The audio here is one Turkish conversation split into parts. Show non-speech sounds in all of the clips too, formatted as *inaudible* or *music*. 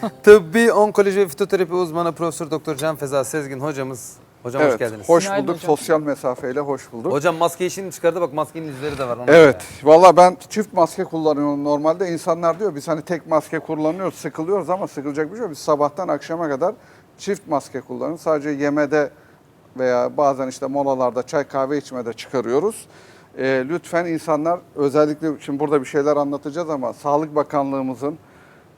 *laughs* Tıbbi onkoloji ve fitoterapi uzmanı Profesör Doktor Can Feza Sezgin hocamız. Hocam evet, hoş geldiniz. hoş Günaydın bulduk. hocam. Sosyal mesafeyle hoş bulduk. Hocam maske işini çıkardı bak maskenin izleri de var. Evet. göre. Valla ben çift maske kullanıyorum normalde. İnsanlar diyor biz hani tek maske kullanıyoruz, sıkılıyoruz ama sıkılacak bir şey yok. Biz sabahtan akşama kadar çift maske kullanıyoruz. Sadece yemede veya bazen işte molalarda çay kahve içmede çıkarıyoruz. Ee, lütfen insanlar özellikle şimdi burada bir şeyler anlatacağız ama Sağlık Bakanlığımızın,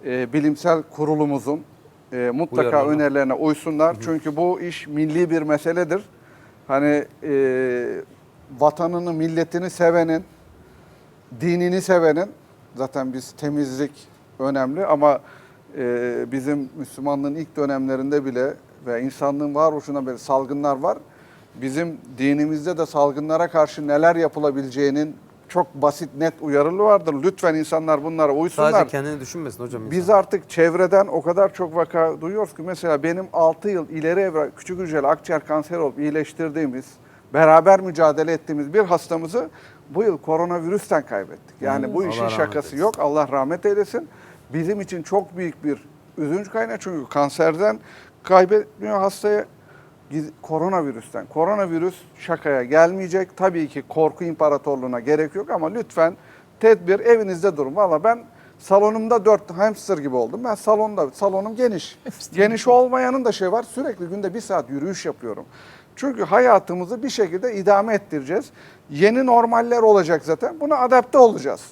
e, bilimsel kurulumuzun e, mutlaka Uyarılarına. önerilerine uysunlar. Çünkü bu iş milli bir meseledir. Hani e, vatanını, milletini sevenin, dinini sevenin, zaten biz temizlik önemli ama e, bizim Müslümanlığın ilk dönemlerinde bile ve insanlığın varoluşuna beri salgınlar var. Bizim dinimizde de salgınlara karşı neler yapılabileceğinin çok basit, net uyarılı vardır. Lütfen insanlar bunlara uysunlar. Sadece kendini düşünmesin hocam. Biz insan. artık çevreden o kadar çok vaka duyuyoruz ki mesela benim 6 yıl ileri evre küçük hücreli akciğer kanseri olup iyileştirdiğimiz, beraber mücadele ettiğimiz bir hastamızı bu yıl koronavirüsten kaybettik. Yani bu Allah işin rahmet şakası yok. Allah rahmet eylesin. Bizim için çok büyük bir üzünç kaynağı çünkü kanserden kaybetmiyor hastayı koronavirüsten. Koronavirüs şakaya gelmeyecek. Tabii ki korku imparatorluğuna gerek yok ama lütfen tedbir evinizde durun. Valla ben salonumda dört hamster gibi oldum. Ben salonda, salonum geniş. *laughs* geniş olmayanın da şey var sürekli günde bir saat yürüyüş yapıyorum. Çünkü hayatımızı bir şekilde idame ettireceğiz. Yeni normaller olacak zaten. Buna adapte olacağız.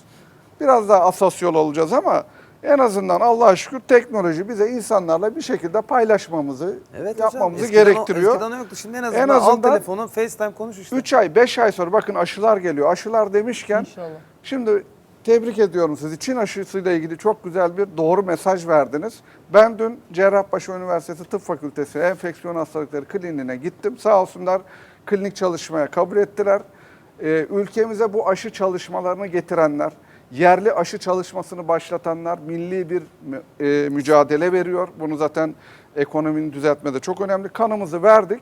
Biraz daha asosyal olacağız ama en azından Allah'a şükür teknoloji bize insanlarla bir şekilde paylaşmamızı, Evet hocam, yapmamızı eskiden o- gerektiriyor. eskiden o yoktu. Şimdi en azından, En al azından telefonu FaceTime konuş işte. 3 ay, 5 ay sonra bakın aşılar geliyor. Aşılar demişken İnşallah. şimdi tebrik ediyorum sizi. Çin aşısıyla ilgili çok güzel bir doğru mesaj verdiniz. Ben dün Cerrahpaşa Üniversitesi Tıp Fakültesi Enfeksiyon Hastalıkları Kliniğine gittim. Sağ olsunlar klinik çalışmaya kabul ettiler. Ee, ülkemize bu aşı çalışmalarını getirenler, yerli aşı çalışmasını başlatanlar milli bir e, mücadele veriyor. Bunu zaten ekonominin düzeltmede çok önemli. Kanımızı verdik.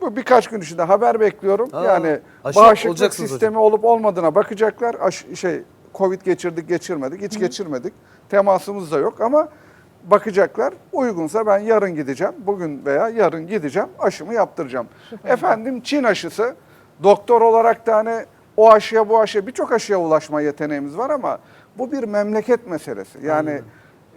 Bu birkaç gün içinde haber bekliyorum. Aa, yani bağışıklık sistemi olup olmadığına bakacaklar. Aş, şey Covid geçirdik, geçirmedik. Hiç geçirmedik. Temasımız da yok ama bakacaklar. Uygunsa ben yarın gideceğim. Bugün veya yarın gideceğim. Aşımı yaptıracağım. Efendim Çin aşısı doktor olarak da hani o aşıya bu aşıya birçok aşıya ulaşma yeteneğimiz var ama bu bir memleket meselesi. Yani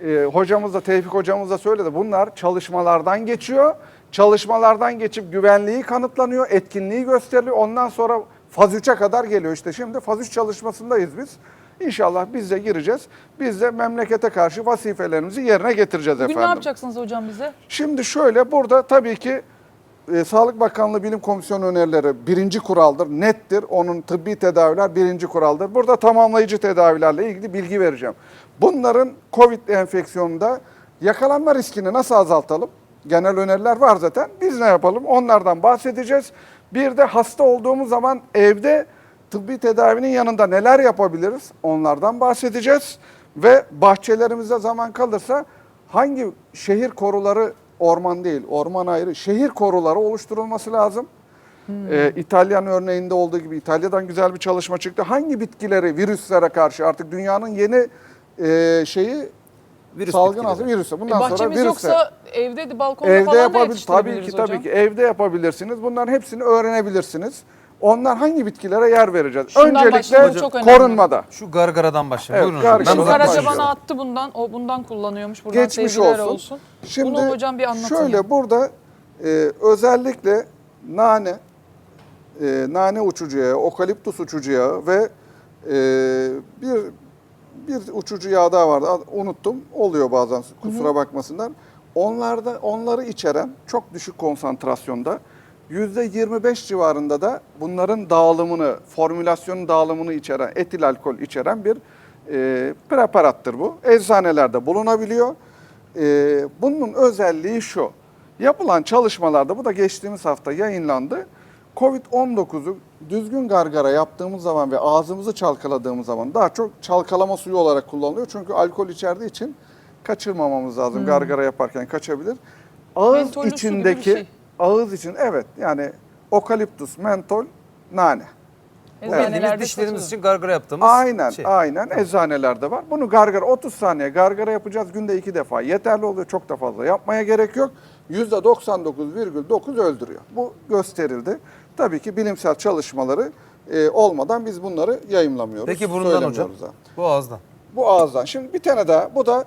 e, hocamız da Tevfik hocamız da söyledi. Bunlar çalışmalardan geçiyor. Çalışmalardan geçip güvenliği kanıtlanıyor, etkinliği gösteriliyor. Ondan sonra faz 3'e kadar geliyor. İşte şimdi faz 3 çalışmasındayız biz. İnşallah biz de gireceğiz. Biz de memlekete karşı vazifelerimizi yerine getireceğiz Bugün efendim. ne yapacaksınız hocam bize? Şimdi şöyle burada tabii ki e, Sağlık Bakanlığı Bilim Komisyonu önerileri birinci kuraldır, nettir. Onun tıbbi tedaviler birinci kuraldır. Burada tamamlayıcı tedavilerle ilgili bilgi vereceğim. Bunların COVID enfeksiyonunda yakalanma riskini nasıl azaltalım? Genel öneriler var zaten. Biz ne yapalım? Onlardan bahsedeceğiz. Bir de hasta olduğumuz zaman evde tıbbi tedavinin yanında neler yapabiliriz? Onlardan bahsedeceğiz. Ve bahçelerimizde zaman kalırsa hangi şehir koruları orman değil, orman ayrı, şehir koruları oluşturulması lazım. Ee, İtalyan örneğinde olduğu gibi İtalya'dan güzel bir çalışma çıktı. Hangi bitkileri virüslere karşı artık dünyanın yeni e, şeyi Virüs salgın bitkileri. hastalığı virüsü. E, Bundan sonra virüsler. yoksa evde de balkonda Evde falan da yapabilir. Tabii ki hocam. tabii ki evde yapabilirsiniz. Bunların hepsini öğrenebilirsiniz. Onlar hangi bitkilere yer vereceğiz? Şundan Öncelikle çok önemli. korunmada. Şu gargaradan başlayalım. Evet, Buyurun hocam. gargara. Ben Şu uzak Karaca bana attı bundan. O bundan kullanıyormuş. Buradan Geçmiş sevgiler olsun. olsun. Şimdi Bunu hocam bir anlatın. Şöyle ya. burada e, özellikle nane, e, nane uçucu yağı, okaliptus uçucu yağı ve e, bir bir uçucu yağ daha vardı. Ad- Unuttum. Oluyor bazen kusura bakmasınlar. Onlarda onları içeren çok düşük konsantrasyonda %25 civarında da bunların dağılımını, formülasyonun dağılımını içeren, etil alkol içeren bir e, preparattır bu. Eczanelerde bulunabiliyor. E, bunun özelliği şu. Yapılan çalışmalarda, bu da geçtiğimiz hafta yayınlandı. Covid-19'u düzgün gargara yaptığımız zaman ve ağzımızı çalkaladığımız zaman daha çok çalkalama suyu olarak kullanılıyor. Çünkü alkol içerdiği için kaçırmamamız lazım. Gargara yaparken kaçabilir. Ağız bir içindeki şey. Ağız için evet yani okaliptus, mentol, nane. Eczanelerde Bildiğimiz dişlerimiz için gargara yaptığımız Aynen, şey. aynen. Eczanelerde var. Bunu gargara 30 saniye gargara yapacağız. Günde iki defa. Yeterli oluyor. Çok da fazla yapmaya gerek yok. %99,9 öldürüyor. Bu gösterildi. Tabii ki bilimsel çalışmaları e, olmadan biz bunları yayımlamıyoruz. Peki burundan hocam? söylemiyoruz da. Bu ağızdan. Bu ağızdan. Şimdi bir tane daha. Bu da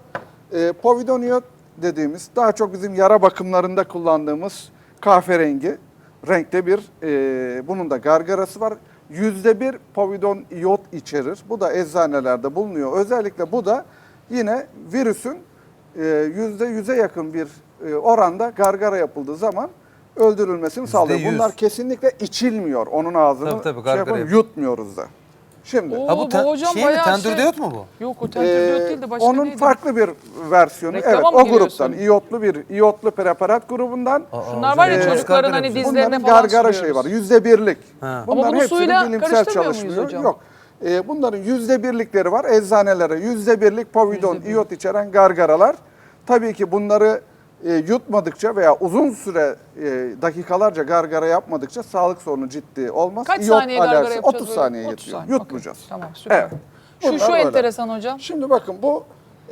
e, povidoniot dediğimiz daha çok bizim yara bakımlarında kullandığımız kahverengi renkte bir e, bunun da gargarası var. Yüzde bir povidon iot içerir. Bu da eczanelerde bulunuyor. Özellikle bu da yine virüsün e, yüzde yüze yakın bir e, oranda gargara yapıldığı zaman öldürülmesini sağlıyor. yüz. Bunlar kesinlikle içilmiyor. Onun ağzını Tabii, tabii, şey yapalım, yutmuyoruz da. Şimdi Oo, Ha bu, bu ten, hocam şey mi? bayağı Tendür şey- diyot mu bu? Yok o tentürdiyot Ee, değil de başka onun neydi? farklı bir versiyonu. Reklama evet o giriyorsun? gruptan iyotlu bir iyotlu preparat grubundan. Aa, Şunlar var ya bu çocukların hani dizlerine Bunların falan gargara sürüyoruz. şeyi var. Yüzde birlik. Ha. Bunların bunu hepsinin suyla karıştırmıyor muyuz hocam? Yok. Ee, bunların yüzde birlikleri var. Eczanelere yüzde birlik povidon, iyot içeren gargaralar. Tabii ki bunları e, yutmadıkça veya uzun süre e, dakikalarca gargara yapmadıkça sağlık sorunu ciddi olmaz. Kaç İyot saniye gargara alerjisi yapacağız? 30 böyle? saniye 30 yetiyor. saniye, Yutmayacağız. okey. Tamam süper. Evet. Şu, Bunlar şu böyle. enteresan hocam. Şimdi bakın bu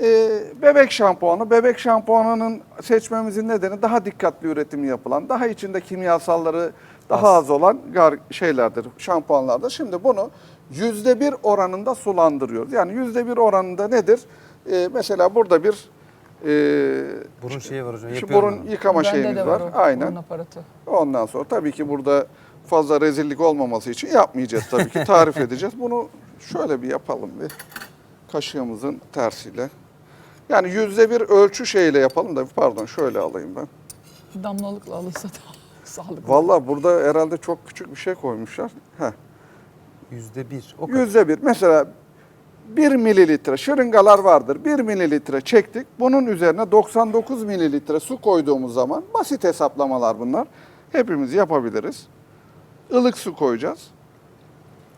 e, bebek şampuanı. Bebek şampuanının seçmemizin nedeni daha dikkatli üretimi yapılan, daha içinde kimyasalları daha az olan gar şeylerdir, şampuanlardır. Şimdi bunu yüzde bir oranında sulandırıyoruz. Yani yüzde bir oranında nedir? E, mesela burada bir Burun şeyi var hocam. şu burun bunu. yıkama Bende şeyimiz de var. o, Aynen. burun aparatı. Ondan sonra tabii ki burada fazla rezillik olmaması için yapmayacağız tabii ki. *laughs* Tarif edeceğiz. Bunu şöyle bir yapalım bir. Kaşığımızın tersiyle. Yani yüzde bir ölçü şeyle yapalım da pardon şöyle alayım ben. Damlalıkla alırsa da *laughs* sağlıklı. Vallahi burada herhalde çok küçük bir şey koymuşlar. Heh. Yüzde bir. O kadar. Yüzde bir. Mesela 1 mililitre şırıngalar vardır. 1 mililitre çektik. Bunun üzerine 99 mililitre su koyduğumuz zaman basit hesaplamalar bunlar. Hepimiz yapabiliriz. Ilık su koyacağız.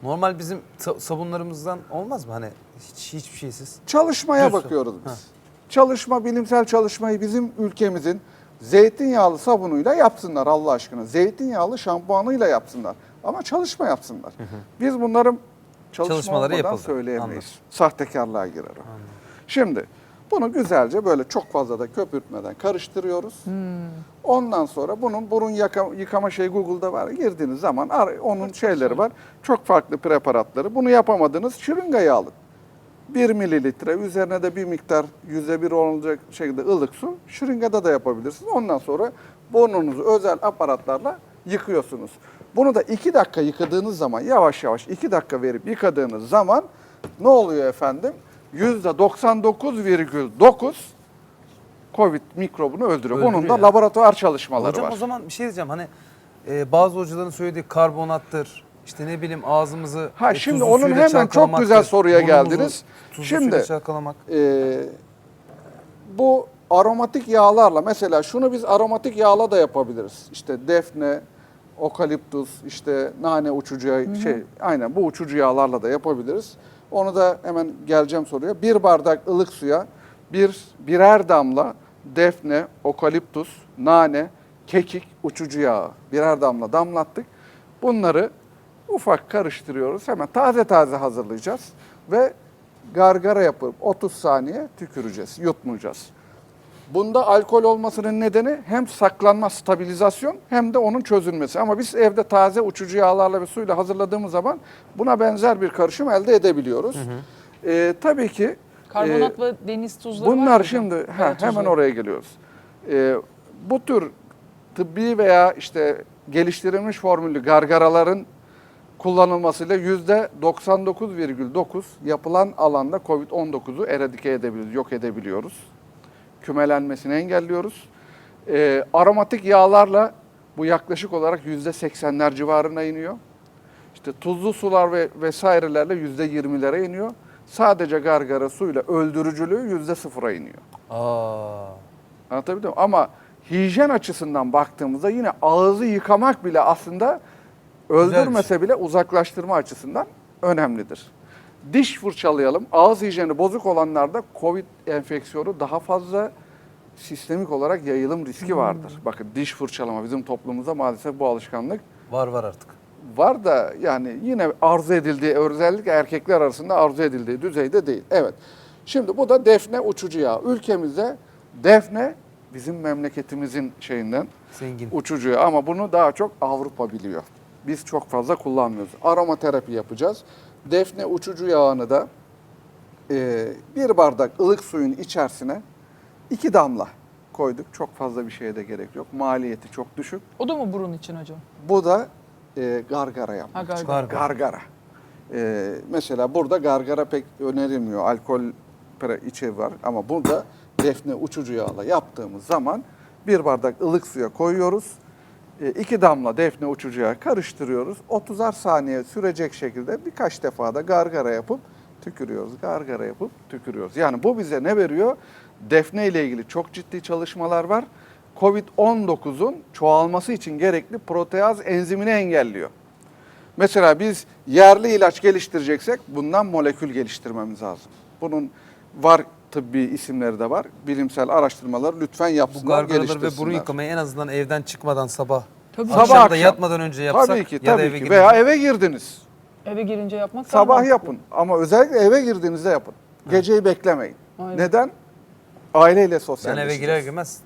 Normal bizim sa- sabunlarımızdan olmaz mı? Hani hiç hiçbir şeysiz. Çalışmaya Düz su. bakıyoruz biz. Ha. Çalışma, bilimsel çalışmayı bizim ülkemizin zeytinyağlı sabunuyla yapsınlar Allah aşkına. Zeytinyağlı şampuanıyla yapsınlar. Ama çalışma yapsınlar. Biz bunların çalışma Çalışmaları yapıldı. söyleyemeyiz. Anladım. Sahtekarlığa girer o. Şimdi bunu güzelce böyle çok fazla da köpürtmeden karıştırıyoruz. Hmm. Ondan sonra bunun burun yaka- yıkama şeyi Google'da var. Girdiğiniz zaman ar- onun şeyleri var. Çok farklı preparatları. Bunu yapamadınız şırıngayı alın. 1 mililitre üzerine de bir miktar yüzde bir olacak şekilde ılık su şırıngada da yapabilirsiniz. Ondan sonra burnunuzu özel aparatlarla yıkıyorsunuz. Bunu da 2 dakika yıkadığınız zaman yavaş yavaş 2 dakika verip yıkadığınız zaman ne oluyor efendim? %99,9 Covid mikrobunu öldürüyor. Bunun Öldürüyor da ya. laboratuvar çalışmaları Hocam var. o zaman bir şey diyeceğim. Hani e, bazı hocaların söylediği karbonattır. İşte ne bileyim ağzımızı Ha, e, şimdi tuzlu onun suyla hemen çok çalkalamaktır, güzel soruya burnumuzu geldiniz. Tuzlu Şimdi- suyla çalkalamak. Ee, bu aromatik yağlarla mesela şunu biz aromatik yağla da yapabiliriz. İşte defne, okaliptus, işte nane uçucu şey aynen bu uçucu yağlarla da yapabiliriz. Onu da hemen geleceğim soruya. Bir bardak ılık suya bir birer damla defne, okaliptus, nane, kekik, uçucu yağı birer damla damlattık. Bunları ufak karıştırıyoruz. Hemen taze taze hazırlayacağız ve gargara yapıp 30 saniye tüküreceğiz, yutmayacağız. Bunda alkol olmasının nedeni hem saklanma, stabilizasyon hem de onun çözülmesi. Ama biz evde taze uçucu yağlarla ve suyla hazırladığımız zaman buna benzer bir karışım elde edebiliyoruz. Ee, tabii ki Karbonat e, ve deniz tuzları var Bunlar hocam? şimdi ha, hemen tuzları. oraya geliyoruz. Ee, bu tür tıbbi veya işte geliştirilmiş formüllü gargaraların kullanılmasıyla yüzde 99,9 yapılan alanda COVID-19'u eradike edebiliyoruz, yok edebiliyoruz. Kümelenmesini engelliyoruz. Ee, aromatik yağlarla bu yaklaşık olarak yüzde 80'ler civarına iniyor. İşte tuzlu sular ve vesairelerle yüzde 20'lere iniyor. Sadece gargara suyla öldürücülüğü yüzde sıfıra iniyor. Aa. Anlatabildim mi? Ama hijyen açısından baktığımızda yine ağzı yıkamak bile aslında öldürmese bile uzaklaştırma açısından önemlidir. Diş fırçalayalım. Ağız hijyeni bozuk olanlarda COVID enfeksiyonu daha fazla sistemik olarak yayılım riski vardır. Bakın diş fırçalama bizim toplumumuzda maalesef bu alışkanlık Var var artık. var da yani yine arzu edildiği özellikle erkekler arasında arzu edildiği düzeyde değil. Evet. Şimdi bu da defne uçucu yağı. Ülkemizde defne bizim memleketimizin şeyinden Zengin. uçucu yağı ama bunu daha çok Avrupa biliyor. Biz çok fazla kullanmıyoruz. Aromaterapi yapacağız. Defne uçucu yağını da e, bir bardak ılık suyun içerisine iki damla koyduk. Çok fazla bir şeye de gerek yok. Maliyeti çok düşük. O da mı burun için hocam? Bu da e, gargara yapmak Ha, için. gargara. Gargara. Gargara. E, mesela burada gargara pek önerilmiyor. Alkol içi var ama burada defne uçucu yağla yaptığımız zaman bir bardak ılık suya koyuyoruz. E, iki damla defne uçucu yağı karıştırıyoruz. 30'ar saniye sürecek şekilde birkaç defa da gargara yapıp tükürüyoruz. Gargara yapıp tükürüyoruz. Yani bu bize ne veriyor? Defne ile ilgili çok ciddi çalışmalar var. Covid-19'un çoğalması için gerekli proteaz enzimini engelliyor. Mesela biz yerli ilaç geliştireceksek bundan molekül geliştirmemiz lazım. Bunun var tıbbi isimleri de var. Bilimsel araştırmalar lütfen Bu yapsınlar, gargaraları ve geliştirsinler. burun yıkamayı en azından evden çıkmadan sabah, Tabii. Sabah akşam da akşam. yatmadan önce yapsak Tabii ki, ya da tabii eve ki. gidince- Veya eve girdiniz. Eve girince yapmak Sabah mantıklı. yapın ama özellikle eve girdiğinizde yapın. Geceyi beklemeyin. Aynen. Neden? Aileyle Ben sosyalleşeceğiz. eve girer girmez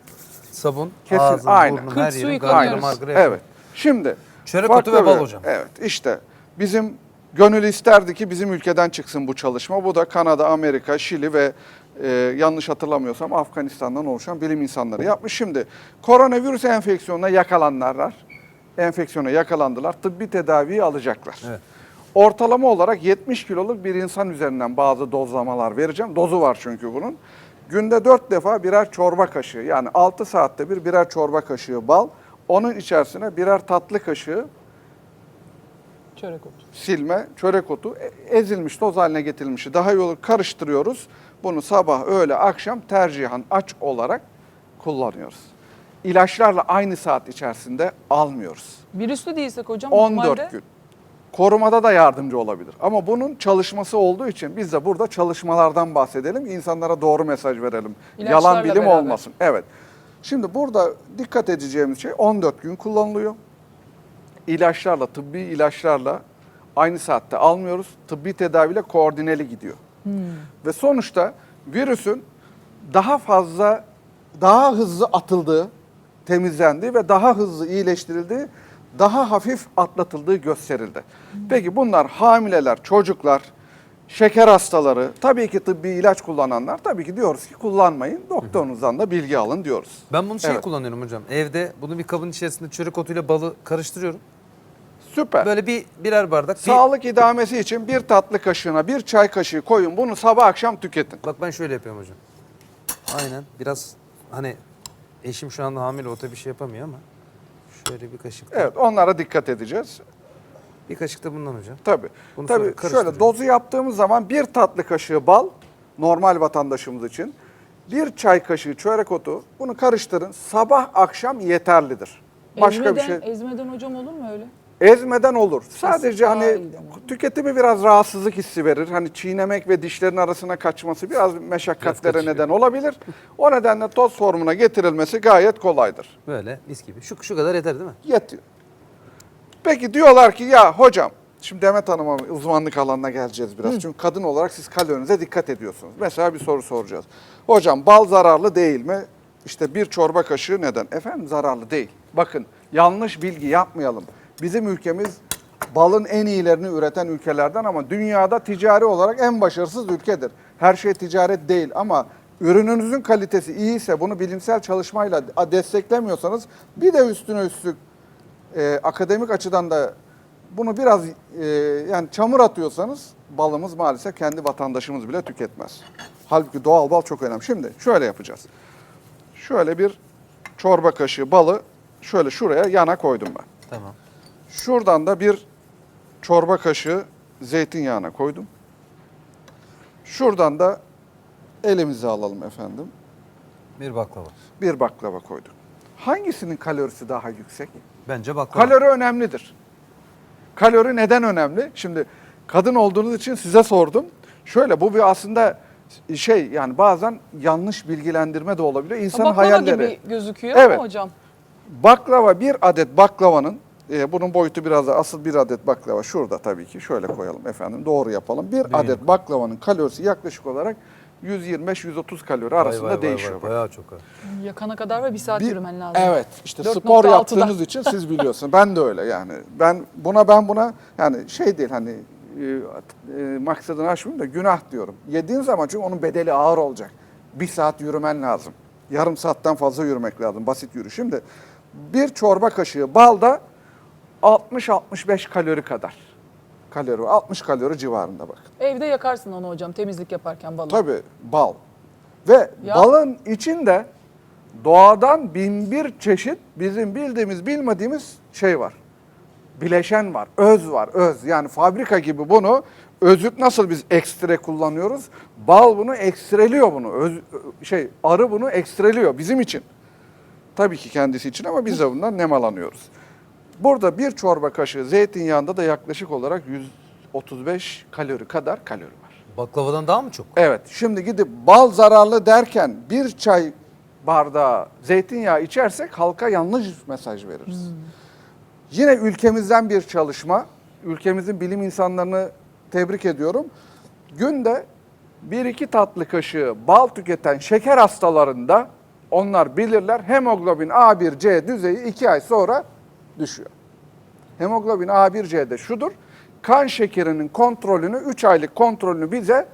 sabun, Kesin, ağzım, aynen. burnum, Kırk her su yerim gargara margara. Evet. Şimdi Çörek otu ve bal bir- hocam. Evet işte bizim gönül isterdi ki bizim ülkeden çıksın bu çalışma. Bu da Kanada, Amerika, Şili ve e, yanlış hatırlamıyorsam Afganistan'dan oluşan bilim insanları yapmış. Şimdi koronavirüs enfeksiyonuna yakalananlar var. Enfeksiyona yakalandılar. Tıbbi tedaviyi alacaklar. Evet. Ortalama olarak 70 kiloluk bir insan üzerinden bazı dozlamalar vereceğim. Dozu var çünkü bunun. Günde 4 defa birer çorba kaşığı yani 6 saatte bir birer çorba kaşığı bal. Onun içerisine birer tatlı kaşığı Çörek otu. silme, çörek otu e- ezilmiş toz haline getirilmişi daha iyi olur. Karıştırıyoruz. Bunu sabah, öğle, akşam tercihan aç olarak kullanıyoruz. İlaçlarla aynı saat içerisinde almıyoruz. Virüslü değilsek hocam 14 normalde gün. Korumada da yardımcı olabilir. Ama bunun çalışması olduğu için biz de burada çalışmalardan bahsedelim. İnsanlara doğru mesaj verelim. İlaçlarla Yalan bilim beraber. olmasın. Evet. Şimdi burada dikkat edeceğimiz şey 14 gün kullanılıyor. İlaçlarla, tıbbi ilaçlarla aynı saatte almıyoruz. Tıbbi tedaviyle koordineli gidiyor. Ve sonuçta virüsün daha fazla, daha hızlı atıldığı, temizlendiği ve daha hızlı iyileştirildiği, daha hafif atlatıldığı gösterildi. Peki bunlar hamileler, çocuklar, şeker hastaları, tabii ki tıbbi ilaç kullananlar tabii ki diyoruz ki kullanmayın. Doktorunuzdan da bilgi alın diyoruz. Ben bunu şey Evet. kullanıyorum hocam. Evde bunu bir kabın içerisinde çörek otuyla balı karıştırıyorum. Süper. Böyle bir birer bardak. Bir, Sağlık idamesi için bir tatlı kaşığına bir çay kaşığı koyun. Bunu sabah akşam tüketin. bak ben şöyle yapıyorum hocam. Aynen. Biraz hani eşim şu anda hamile o tabii bir şey yapamıyor ama şöyle bir kaşık. da- Evet onlara dikkat edeceğiz. Bir kaşık da bundan hocam. Tabii. Bunu Tabii şöyle dozu yaptığımız zaman bir tatlı kaşığı bal normal vatandaşımız için bir çay kaşığı çörek otu bunu karıştırın. Sabah akşam yeterlidir. Başka ezmeden, bir şey ezmeden hocam olur mu öyle? Ezmeden olur. Sadece hani tüketimi biraz rahatsızlık hissi verir. Hani çiğnemek ve dişlerin arasına kaçması biraz meşakkatlere kaçıyor. neden olabilir. O nedenle toz formuna getirilmesi gayet kolaydır. Böyle mis gibi. Şu, şu kadar yeter değil mi? Yetiyor. Peki diyorlar ki ya hocam şimdi Demet Hanım'a uzmanlık alanına geleceğiz biraz. Çünkü kadın olarak siz kalorinize dikkat ediyorsunuz. Mesela bir soru soracağız. Hocam bal zararlı değil mi? İşte bir çorba kaşığı neden? Efendim zararlı değil. Bakın yanlış bilgi yapmayalım. Bizim ülkemiz balın en iyilerini üreten ülkelerden ama dünyada ticari olarak en başarısız ülkedir. Her şey ticaret değil ama ürününüzün kalitesi iyiyse bunu bilimsel çalışmayla desteklemiyorsanız bir de üstüne üstlük e, akademik açıdan da bunu biraz e, yani çamur atıyorsanız balımız maalesef kendi vatandaşımız bile tüketmez. Halbuki doğal bal çok önemli. Şimdi şöyle yapacağız. Şöyle bir çorba kaşığı balı şöyle şuraya yana koydum ben. Tamam. Şuradan da bir çorba kaşığı zeytinyağına koydum. Şuradan da elimize alalım efendim. Bir baklava. Bir baklava koyduk. Hangisinin kalorisi daha yüksek? Bence baklava. Kalori önemlidir. Kalori neden önemli? Şimdi kadın olduğunuz için size sordum. Şöyle bu bir aslında şey yani bazen yanlış bilgilendirme de olabiliyor. İnsanın Baklava hayalleri. gibi gözüküyor Evet. ama hocam. Baklava bir adet baklavanın e, bunun boyutu biraz da asıl bir adet baklava şurada tabii ki. Şöyle koyalım efendim. Doğru yapalım. Bir adet baklavanın kalorisi yaklaşık olarak 125-130 kalori arasında Vay vay vay değişiyor. vay, Bayağı çok. Yakana kadar ve bir saat Bir- yürümen lazım. Evet işte 4.6'da. spor yaptığınız için siz biliyorsunuz. Ben de öyle yani. Ben buna ben buna yani şey değil hani e, e, maksadını aşmayayım da günah diyorum. Yediğin zaman çünkü onun bedeli ağır olacak. Bir saat yürümen lazım. Yarım saatten fazla yürümek lazım. Basit yürü. Şimdi bir çorba kaşığı balda 60-65 kalori kadar. Kalori 60 kalori civarında bakın. Evde yakarsın onu hocam temizlik yaparken balık. Tabii bal. Ve Ya. balın içinde doğadan bin bir çeşit bizim bildiğimiz bilmediğimiz şey var. Bileşen var, öz var, öz. Yani fabrika gibi bunu özüt nasıl biz ekstre kullanıyoruz? Bal bunu ekstreliyor bunu. Öz, şey arı bunu ekstreliyor bizim için. Tabii ki kendisi için ama biz de bundan nemalanıyoruz. Burada bir çorba kaşığı zeytinyağında da yaklaşık olarak 135 kalori kadar kalori var. Baklavadan daha mı çok? Evet, şimdi gidip bal zararlı derken bir çay bardağı zeytinyağı içersek halka yanlış mesaj veririz. Yine ülkemizden bir çalışma, ülkemizin bilim insanlarını tebrik ediyorum. Günde bir iki tatlı kaşığı bal tüketen şeker hastalarında onlar bilirler hemoglobin A1C düzeyi 2 ay sonra düşüyor. Hemoglobin A1C'de şudur. Kan şekerinin kontrolünü 3 aylık kontrolünü bize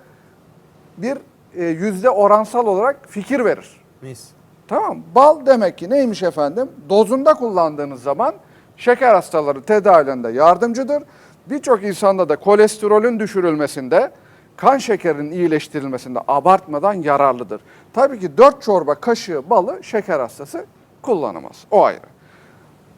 bir e, yüzde oransal olarak fikir verir. Mis. Tamam. Bal demek ki neymiş efendim? Dozunda kullandığınız zaman şeker hastaları tedavilerinde yardımcıdır. Birçok insanda da kolesterolün düşürülmesinde, kan şekerinin iyileştirilmesinde abartmadan yararlıdır. Tabii ki 4 çorba kaşığı balı şeker hastası kullanamaz. O ayrı.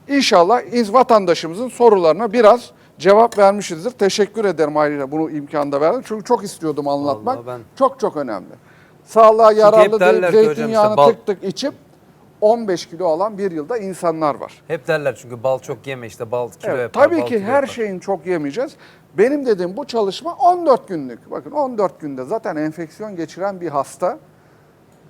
İnşallah iz- vatandaşımızın sorularına biraz cevap vermişizdir. Teşekkür ederim ayrıca bunu imkanda verdim. Çünkü çok istiyordum anlatmak. Vallahi ben- Çok çok önemli. Sağlığa hep yararlı derler deyip ki hocam zeytinyağını bal- tık tık içip 15 kilo alan bir yılda insanlar var. Hep derler çünkü bal çok yeme işte bal kilo Evet, yapar. tabii bal ki kilo her yapar. şeyin çok yemeyeceğiz. Benim dediğim bu çalışma 14 günlük. Bakın 14 günde zaten enfeksiyon geçiren bir hasta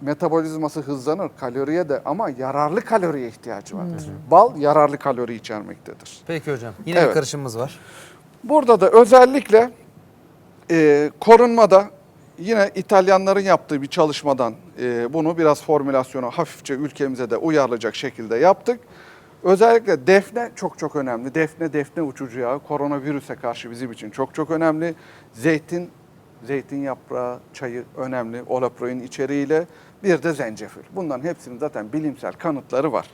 metabolizması hızlanır kaloriye de ama yararlı kaloriye ihtiyacı vardır. Bal yararlı kalori içermektedir. Peki hocam. Yine Evet. bir karışımımız var. Burada da özellikle e, korunmada yine İtalyanların yaptığı bir çalışmadan e, bunu biraz formülasyonu hafifçe ülkemize de uyarlayacak şekilde yaptık. Özellikle defne çok çok önemli. Defne, defne uçucu yağı koronavirüse karşı bizim için çok çok önemli. Zeytin, zeytin yaprağı, çayı önemli. Olaproin içeriğiyle bir de zencefil. Bunların hepsinin zaten bilimsel kanıtları var.